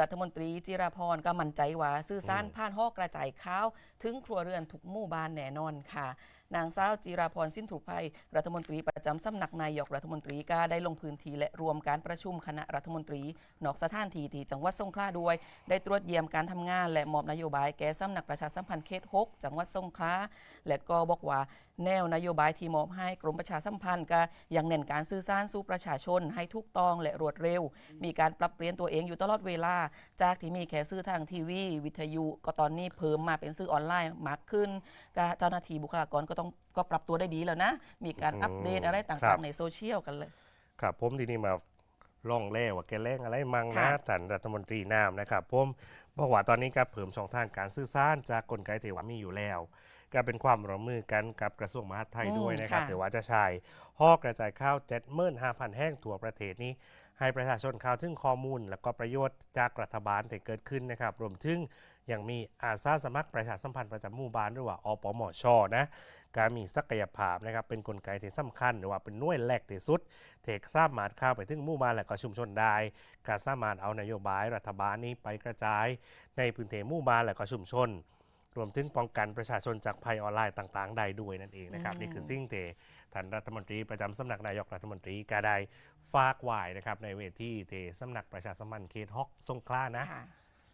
รัฐมนตรีจิราพรก็มั่นใจว่าสื่อสารผ่านหอกระจายข่าว ถึงครัวเรือนทุกหมู่บ้านแน่นอนค่ะ นางสาวจิราพรสิ้นถูกภัยรัฐมนตรีประจำสำนักนายกรัฐมนตรีก็ได้ลงพื้นที่และรวมการประชุมคณะรัฐมนตรี นอกสถานที่ที่จังหวัดสงขลาด้วย ได้ตรวจเยี่ยมการทำงาน และมอบนโยบายแก่สำนักประชาสัมพันธ์เขต6จังหวัดสงขลาและก็บอกว่าแนวนโยบายที่มอบให้กรมประชาสัมพันธ์ก็ยังเน้นการสื่อสารสู่ประชาชนให้ถูกต้องและรวดเร็ว มีการปรับเปลี่ยนตัวเองอยู่ตลอดเวลาจากที่มีแค่สื่อทางทีวี วิทยุ ก็ตอนนี้เพิ่มมาเป็นสื่อออนไลน์มากขึ้นก็เจ้าหน้าที่บุคลากรก็ต้องก็ปรับตัวได้ดีแล้วนะ มีการอืมอัปเดตอะไรครัต่างบๆในโซเชียลกันเลย ครับผมทีนี้มา ล่องแล่ว่าแกแรงอะไรมั่งนะค่ะ ท่านรัฐมนตรีน้ำนะครับผมบอกว่าตอนนี้ก็เพิ่มช่องทางการสื่อสารจากกลไกที่ว่ามีอยู่แล้ว ก็เป็นความร่วมมือกันกับกระทรวงมหาดไทยอืมด้วยนะครับค่ะ แต่ว่าจะใช้หอกกระจายข้าว75,000แห่งทั่วประเทศนี้ ให้ประชาชนเข้าถึงข้อมูล และก็ประโยชน์จากรัฐบาลที่เกิดขึ้นนะครับ รวมถึงยังมีอาสาสมัครประชาสัมพันธ์ประจำหมู่บ้านหรือว่าอปมชนะ การมีศักยภาพนะครับเป็นกลไกที่สำคัญ หรือว่าเป็นหน่วยแรกที่สุดเทคสามารถเข้าไปถึงหมู่บ้านและก็ชุมชนได้การสามารถเอานโยบายรัฐบาลนี้ไปกระจาย ในพื้นที่หมู่บ้านและก็ชุมชน รวมถึงป้องกันประชาชนจากภัยออนไลน์ต่างๆ ได้ด้วยนั่นเองนะครับอืมนี่คือสิ่งที่ท่านรัฐมนตรีประจำสำนักนายกรัฐมนตรีก็ได้ฝากไว้นะครับในเวทีที่สำนักประชาสัมพันธ์เขตฮอกสงขลานะค่ะ